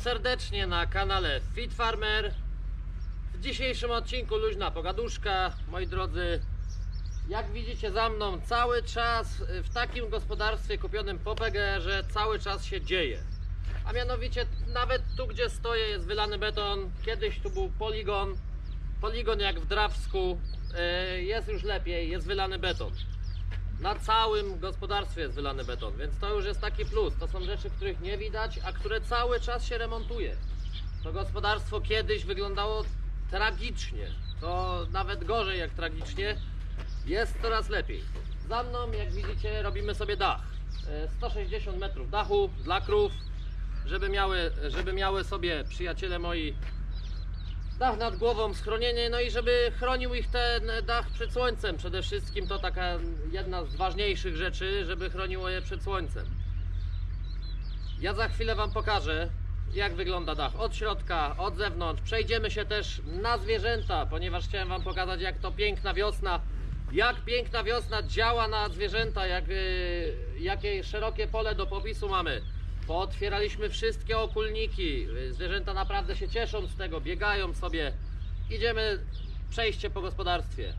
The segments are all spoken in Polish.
serdecznie na kanale Fit Farmer. W dzisiejszym odcinku luźna pogaduszka, moi drodzy. Jak widzicie za mną, cały czas w takim gospodarstwie kupionym po PGR-ze cały czas się dzieje. A mianowicie nawet tu gdzie stoję jest wylany beton. Kiedyś tu był poligon. Poligon jak w Drawsku. y, Jest już lepiej, jest wylany beton. Na całym gospodarstwie jest wylany beton, więc to już jest taki plus. To są rzeczy, których nie widać, a które cały czas się remontuje. To gospodarstwo kiedyś wyglądało tragicznie. To nawet gorzej jak tragicznie. Jest coraz lepiej. Za mną, jak widzicie, robimy sobie dach. E, 160 metrów dachu dla krów, żeby miały, żeby miały sobie przyjaciele moi dach nad głową, schronienie, no i żeby chronił ich ten dach przed słońcem. Przede wszystkim to taka jedna z ważniejszych rzeczy, żeby chroniło je przed słońcem. Ja za chwilę Wam pokażę, jak wygląda dach od środka, od zewnątrz. Przejdziemy się też na zwierzęta, ponieważ chciałem Wam pokazać, jak to piękna wiosna, jak piękna wiosna działa na zwierzęta, jak, yy, jakie szerokie pole do popisu mamy. Pootwieraliśmy wszystkie okulniki. Zwierzęta naprawdę się cieszą z tego, biegają sobie. Idziemy przejście po gospodarstwie.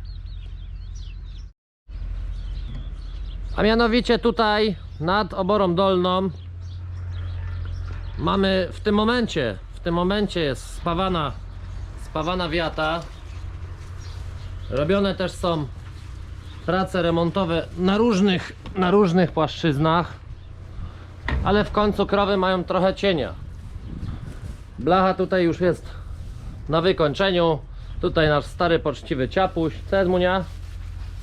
A mianowicie tutaj nad oborą dolną mamy w tym momencie, w tym momencie jest spawana, spawana wiata. Robione też są prace remontowe na różnych, na różnych płaszczyznach, ale w końcu krowy mają trochę cienia. Blacha tutaj już jest na wykończeniu. Tutaj nasz stary poczciwy ciapuś. Co jest Munia?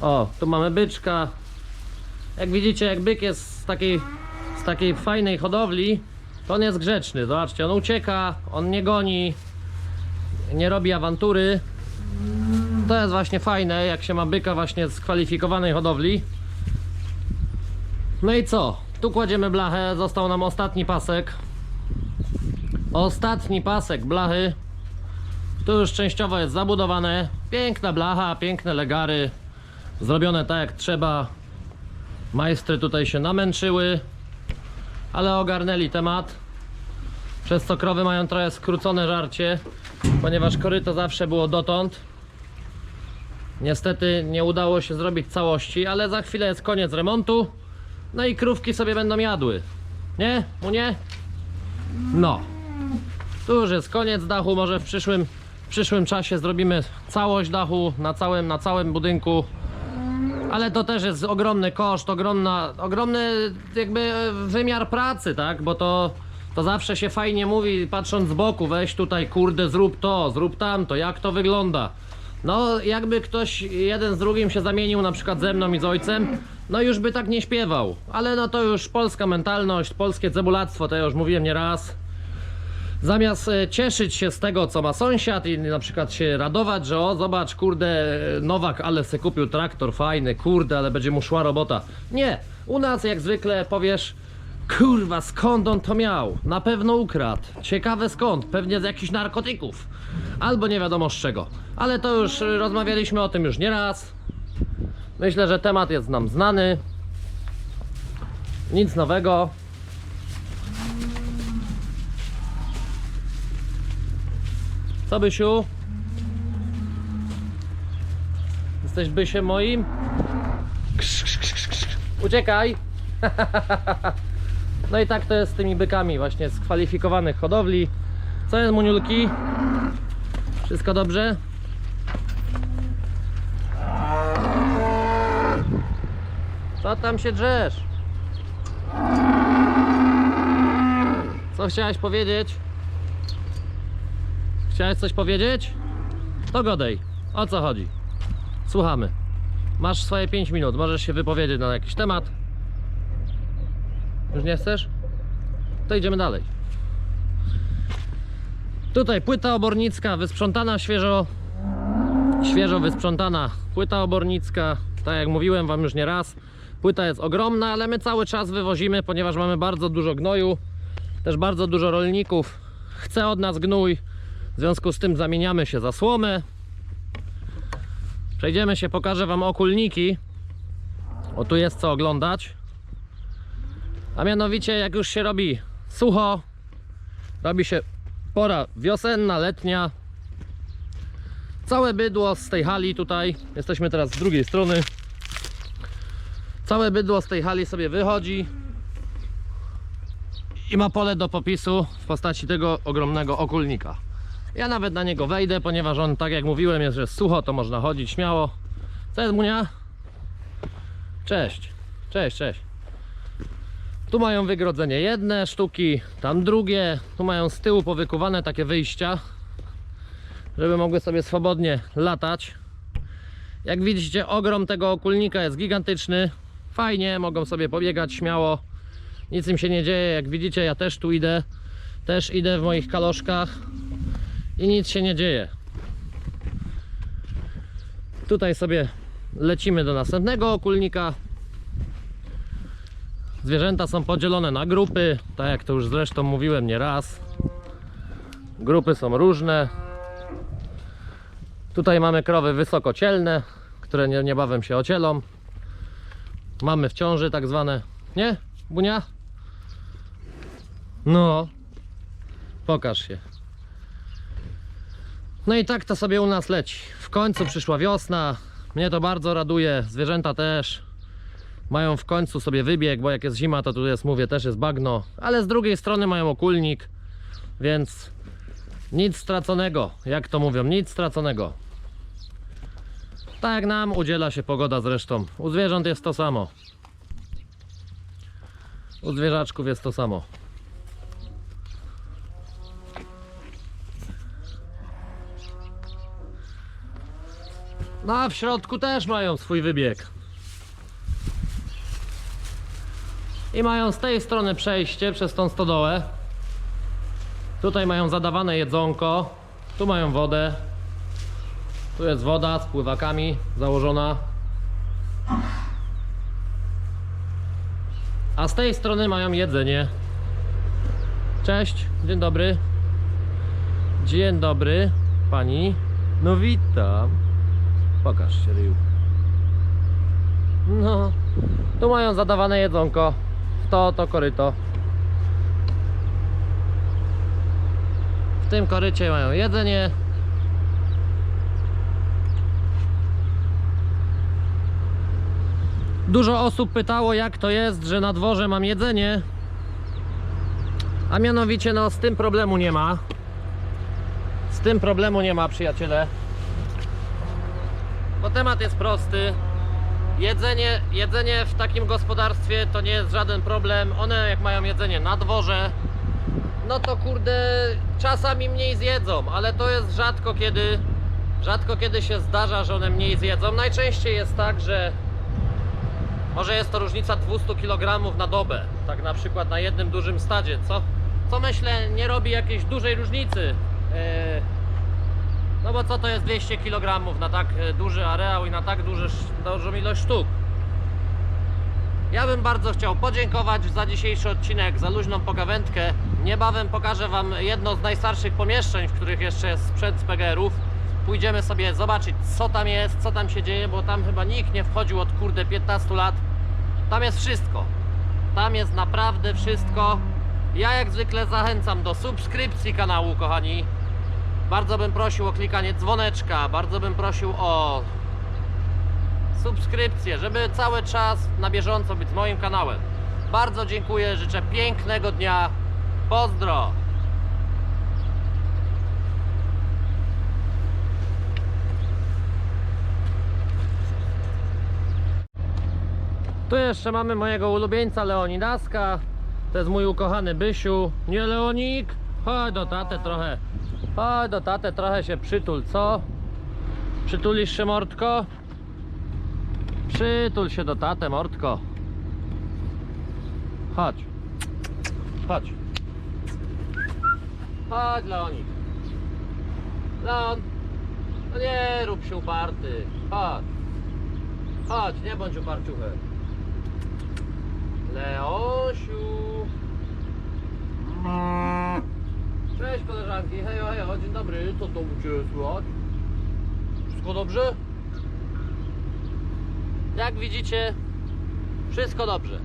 O, tu mamy byczka. Jak widzicie, jak byk jest z takiej, z takiej fajnej hodowli, to on jest grzeczny. Zobaczcie, on ucieka, on nie goni, nie robi awantury. To jest właśnie fajne, jak się ma byka właśnie z kwalifikowanej hodowli. No i co? Tu kładziemy blachę, został nam ostatni pasek. Ostatni pasek blachy. Tu już częściowo jest zabudowane. Piękna blacha, piękne legary. Zrobione tak jak trzeba. Majstry tutaj się namęczyły, ale ogarnęli temat. Przez co krowy mają trochę skrócone żarcie, ponieważ koryto zawsze było dotąd. Niestety nie udało się zrobić całości, ale za chwilę jest koniec remontu. No i krówki sobie będą jadły. Nie? Mu nie? No. Tu już jest koniec dachu, może w przyszłym, w przyszłym czasie zrobimy całość dachu na całym, na całym budynku. Ale to też jest ogromny koszt, ogromna, ogromny jakby e, wymiar pracy, tak? Bo to, to zawsze się fajnie mówi, patrząc z boku, weź tutaj, kurde, zrób to, zrób tamto, jak to wygląda. No, jakby ktoś jeden z drugim się zamienił, na przykład ze mną i z ojcem, no już by tak nie śpiewał. Ale no to już polska mentalność, polskie cebulactwo, to ja już mówiłem nieraz. Zamiast e, cieszyć się z tego, co ma sąsiad i na przykład się radować, że o, zobacz, kurde, Nowak, ale se kupił traktor fajny, kurde, ale będzie mu szła robota. Nie, u nas jak zwykle powiesz, kurwa, skąd on to miał? Na pewno ukradł. Ciekawe skąd, pewnie z jakichś narkotyków. Albo nie wiadomo z czego. Ale to już e, rozmawialiśmy o tym już nieraz. Myślę, że temat jest nam znany. Nic nowego. Co Bysiu? Jesteś Bysiem moim? Uciekaj! No i tak to jest z tymi bykami właśnie z kwalifikowanych hodowli. Co jest Muniulki? Wszystko dobrze? Co tam się drzesz? Co chciałaś powiedzieć? Chciałeś coś powiedzieć? To godej. O co chodzi? Słuchamy. Masz swoje 5 minut. Możesz się wypowiedzieć na jakiś temat. Już nie chcesz? To idziemy dalej. Tutaj płyta obornicka wysprzątana świeżo. Świeżo wysprzątana płyta obornicka. Tak jak mówiłem wam już nie raz. Płyta jest ogromna, ale my cały czas wywozimy, ponieważ mamy bardzo dużo gnoju. Też bardzo dużo rolników chce od nas gnój. W związku z tym zamieniamy się za słomę. Przejdziemy się, pokażę Wam okulniki. O, tu jest co oglądać. A mianowicie, jak już się robi sucho, robi się Pora wiosenna, letnia. Całe bydło z tej hali tutaj, jesteśmy teraz z drugiej strony. Całe bydło z tej hali sobie wychodzi i ma pole do popisu w postaci tego ogromnego okulnika. Ja nawet na niego wejdę, ponieważ on, tak jak mówiłem, jest, że sucho, to można chodzić śmiało. Co jest, Munia? Cześć, cześć, cześć. Tu mają wygrodzenie jedne sztuki, tam drugie. Tu mają z tyłu powykuwane takie wyjścia, żeby mogły sobie swobodnie latać. Jak widzicie, ogrom tego okulnika jest gigantyczny. Fajnie, mogą sobie pobiegać śmiało. Nic im się nie dzieje. Jak widzicie, ja też tu idę. Też idę w moich kaloszkach i nic się nie dzieje. Tutaj sobie lecimy do następnego okulnika. Zwierzęta są podzielone na grupy, tak jak to już zresztą mówiłem nieraz. Grupy są różne. Tutaj mamy krowy wysokocielne, które nie- niebawem się ocielą. Mamy w ciąży tak zwane, nie? Bunia? No, pokaż się. No i tak to sobie u nas leci. W końcu przyszła wiosna. Mnie to bardzo raduje, zwierzęta też mają w końcu sobie wybieg, bo jak jest zima, to tu jest, mówię, też jest bagno, ale z drugiej strony mają okulnik, więc nic straconego, jak to mówią, nic straconego. Tak jak nam udziela się pogoda zresztą. U zwierząt jest to samo. U zwierzaczków jest to samo. No a w środku też mają swój wybieg. I mają z tej strony przejście przez tą stodołę. Tutaj mają zadawane jedzonko. Tu mają wodę. Tu jest woda z pływakami założona. A z tej strony mają jedzenie. Cześć, dzień dobry. Dzień dobry, pani. No witam. Pokaż się, Ryu. No, tu mają zadawane jedzonko. To, to koryto. W tym korycie mają jedzenie. Dużo osób pytało, jak to jest, że na dworze mam jedzenie. A mianowicie, no, z tym problemu nie ma. Z tym problemu nie ma, przyjaciele. Bo temat jest prosty. Jedzenie, jedzenie w takim gospodarstwie to nie jest żaden problem. One jak mają jedzenie na dworze, no to kurde, czasami mniej zjedzą, ale to jest rzadko kiedy, rzadko kiedy się zdarza, że one mniej zjedzą. Najczęściej jest tak, że może jest to różnica 200 kg na dobę, tak na przykład na jednym dużym stadzie, co, co myślę nie robi jakiejś dużej różnicy. Eee, no bo co to jest 200 kg na tak e, duży areał i na tak duży, dużą ilość sztuk? Ja bym bardzo chciał podziękować za dzisiejszy odcinek, za luźną pogawędkę. Niebawem pokażę Wam jedno z najstarszych pomieszczeń, w których jeszcze jest sprzęt z PGR-ów. Pójdziemy sobie zobaczyć, co tam jest, co tam się dzieje, bo tam chyba nikt nie wchodził od kurde 15 lat. Tam jest wszystko. Tam jest naprawdę wszystko. Ja jak zwykle zachęcam do subskrypcji kanału, kochani. Bardzo bym prosił o klikanie dzwoneczka, bardzo bym prosił o subskrypcję, żeby cały czas na bieżąco być z moim kanałem. Bardzo dziękuję, życzę pięknego dnia. Pozdro! Tu jeszcze mamy mojego ulubieńca Leonidaska. To jest mój ukochany Bysiu. Nie Leonik? Chodź do tatę trochę. Chodź do tatę trochę się przytul, co? Przytulisz się mordko? Przytul się do tatę mordko. Chodź. Chodź. Chodź Leonik. Leon. No nie rób się uparty. Chodź. Chodź, nie bądź uparciuchem. Leosiu. Cześć koleżanki, hejo, hejo, dzień dobry, co to u Ciebie słychać? Wszystko dobrze? Jak widzicie, wszystko dobrze.